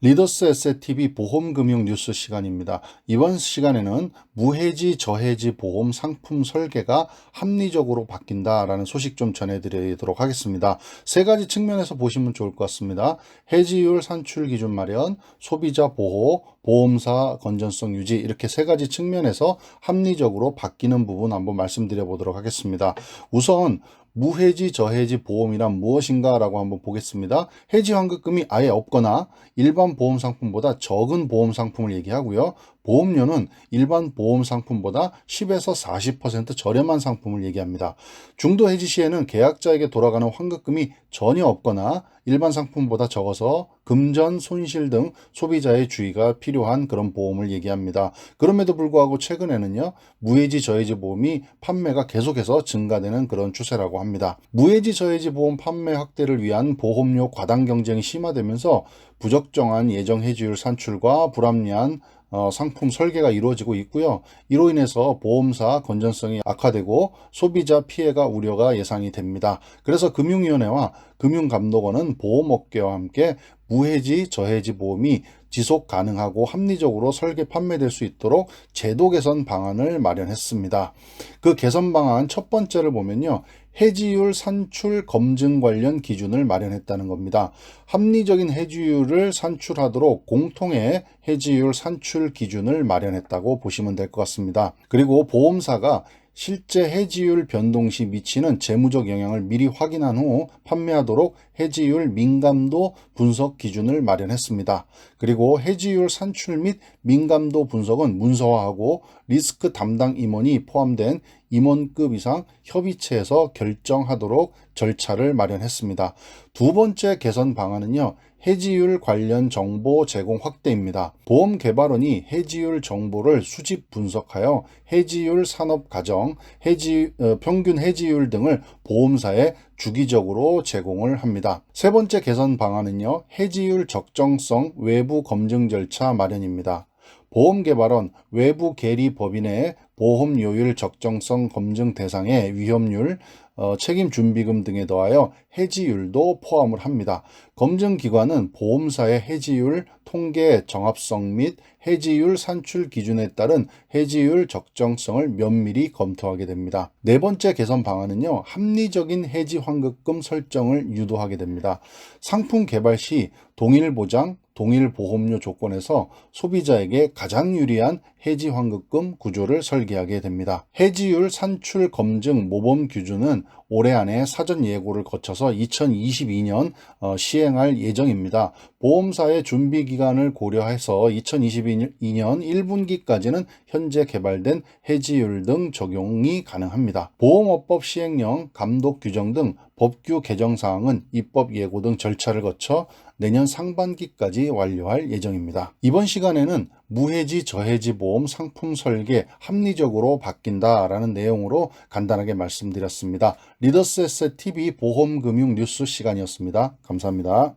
리더스 에셋TV 보험금융 뉴스 시간입니다. 이번 시간에는 무해지 저해지 보험 상품 설계가 합리적으로 바뀐다라는 소식 좀 전해드리도록 하겠습니다. 세 가지 측면에서 보시면 좋을 것 같습니다. 해지율 산출 기준 마련, 소비자 보호, 보험사 건전성 유지 이렇게 세 가지 측면에서 합리적으로 바뀌는 부분 한번 말씀드려 보도록 하겠습니다. 우선 무해지 저해지 보험이란 무엇인가라고 한번 보겠습니다. 해지 환급금이 아예 없거나 일반 보험 상품보다 적은 보험 상품을 얘기하고요. 보험료는 일반 보험 상품보다 10에서 40% 저렴한 상품을 얘기합니다. 중도 해지 시에는 계약자에게 돌아가는 환급금이 전혀 없거나 일반 상품보다 적어서 금전, 손실 등 소비자의 주의가 필요한 그런 보험을 얘기합니다. 그럼에도 불구하고 최근에는요, 무해지 저해지 보험이 판매가 계속해서 증가되는 그런 추세라고 합니다. 무해지 저해지 보험 판매 확대를 위한 보험료 과당 경쟁이 심화되면서 부적정한 예정 해지율 산출과 불합리한 어, 상품 설계가 이루어지고 있고요. 이로 인해서 보험사 건전성이 악화되고 소비자 피해가 우려가 예상이 됩니다. 그래서 금융위원회와 금융감독원은 보험업계와 함께 무해지, 저해지 보험이 지속 가능하고 합리적으로 설계 판매될 수 있도록 제도 개선 방안을 마련했습니다. 그 개선 방안 첫 번째를 보면요. 해지율 산출 검증 관련 기준을 마련했다는 겁니다. 합리적인 해지율을 산출하도록 공통의 해지율 산출 기준을 마련했다고 보시면 될 것 같습니다. 그리고 보험사가 실제 해지율 변동 시 미치는 재무적 영향을 미리 확인한 후 판매하도록 해지율 민감도 분석 기준을 마련했습니다. 그리고 해지율 산출 및 민감도 분석은 문서화하고 리스크 담당 임원이 포함된 임원급 이상 협의체에서 결정하도록 절차를 마련했습니다. 두 번째 개선 방안은요. 해지율 관련 정보 제공 확대입니다. 보험 개발원이 해지율 정보를 수집 분석하여 해지율 산업 가정, 해지 어, 평균 해지율 등을 보험사에 주기적으로 제공을 합니다. 세 번째 개선 방안은요. 해지율 적정성 외부 검증 절차 마련입니다. 보험개발원 외부 계리 법인의 보험료율 적정성 검증 대상의 위험률, 어, 책임 준비금 등에 더하여 해지율도 포함을 합니다. 검증 기관은 보험사의 해지율 통계 정합성 및 해지율 산출 기준에 따른 해지율 적정성을 면밀히 검토하게 됩니다. 네 번째 개선 방안은요. 합리적인 해지 환급금 설정을 유도하게 됩니다. 상품 개발 시 동일 보장, 동일 보험료 조건에서 소비자에게 가장 유리한 해지 환급금 구조를 설계하게 됩니다. 해지율 산출 검증 모범 규준은 올해 안에 사전 예고를 거쳐서 2022년 어, 시행할 예정입니다. 보험사의 준비 기간을 고려해서 2022년 1분기까지는 현재 개발된 해지율 등 적용이 가능합니다. 보험업법 시행령, 감독 규정 등 법규 개정 사항은 입법 예고 등 절차를 거쳐 내년 상반기까지 완료할 예정입니다. 이번 시간에는 무해지 저해지 보험 상품 설계 합리적으로 바뀐다라는 내용으로 간단하게 말씀드렸습니다. 리더스 에셋 TV 보험 금융 뉴스 시간이었습니다. 감사합니다.